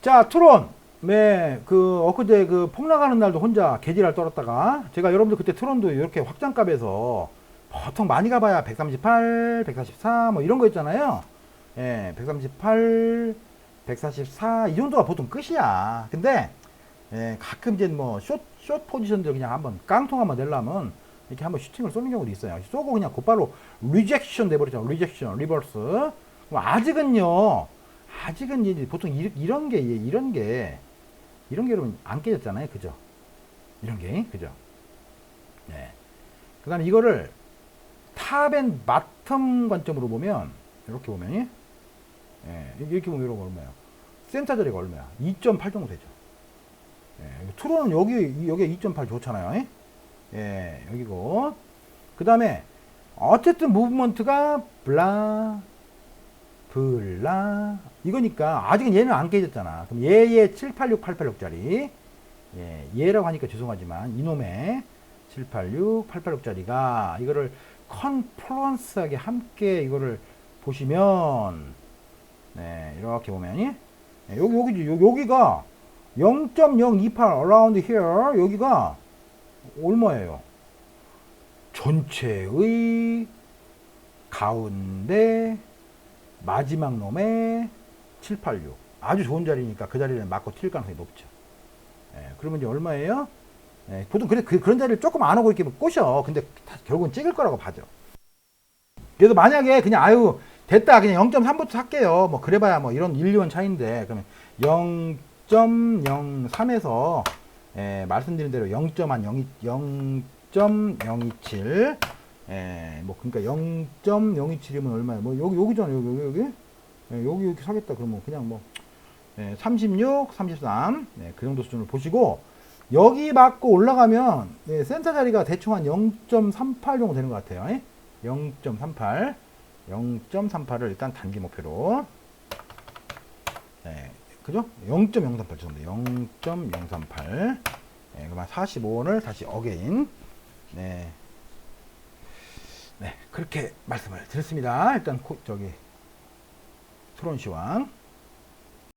자, 트론. 네, 그, 엊그제 그 폭락하는 날도 혼자 개지랄 떨었다가, 제가 여러분들 그때 트론도 이렇게 확장값에서 보통 많이 가봐야 138, 144, 뭐 이런 거 있잖아요. 예, 138, 144, 이 정도가 보통 끝이야. 근데, 예, 가끔 이제 뭐, 숏, 숏 포지션들 그냥 한번 깡통 한번 내려면, 이렇게 한번 슈팅을 쏘는 경우도 있어요. 쏘고 그냥 곧바로 리젝션 돼버리죠. 리젝션, 리버스. 그럼 아직은요, 아직은 이제 보통 이, 이런 게, 이런 게, 이런 게 여러분 안 깨졌잖아요. 그죠? 이런 게, 그죠? 네. 그 다음에 이거를 탑앤 바텀 관점으로 보면, 이렇게 보면, 예, 이렇게 보면 이런 거 얼마야? 센터 자리가 얼마야? 2.8 정도 되죠. 예, 트론은 여기, 여기 2.8 좋잖아요. 예? 예, 여기고. 그 다음에, 어쨌든 무브먼트가 블라, 블라, 이거니까, 아직은 얘는 안 깨졌잖아. 그럼 얘의 786, 886짜리, 예, 얘라고 하니까 죄송하지만, 이놈의 786, 886짜리가, 이거를 컨플루언스하게 함께 이거를 보시면, 네, 이렇게 보면, 예, 여기, 여기, 여기가 0.028 around here, 여기가 얼마예요? 전체의 가운데 마지막 놈의 786 아주 좋은 자리니까 그 자리를 맞고 튈 가능성이 높죠. 예, 그러면 이제 얼마예요? 예, 보통 그래, 그, 런 자리를 조금 안 하고 이렇게 꼬셔. 근데 다 결국은 찍을 거라고 봐죠. 그래서 만약에 그냥 아유 됐다 그냥 0.3부터 할게요. 뭐 그래봐야 뭐 이런 1, 2원 차인데 그러면 0.03에서 예, 말씀드린 대로 0.027 0.027 예, 뭐 그러니까 0.027이면 얼마야? 뭐 여기 여기잖아 여기 여기 여기 예, 여기 이렇게 사겠다 그러면 그냥 뭐 예, 36, 33 네, 그 정도 수준을 보시고 여기 맞고 올라가면 예, 센터 자리가 대충 한 0.38 정도 되는 것 같아요. 예? 0.38 0.38을 일단 단기 목표로 네, 그죠? 0.038 정도 0.038 네, 그러면 45원을 다시 어게인 네. 네, 그렇게 말씀을 드렸습니다. 일단 코, 저기 트론 시황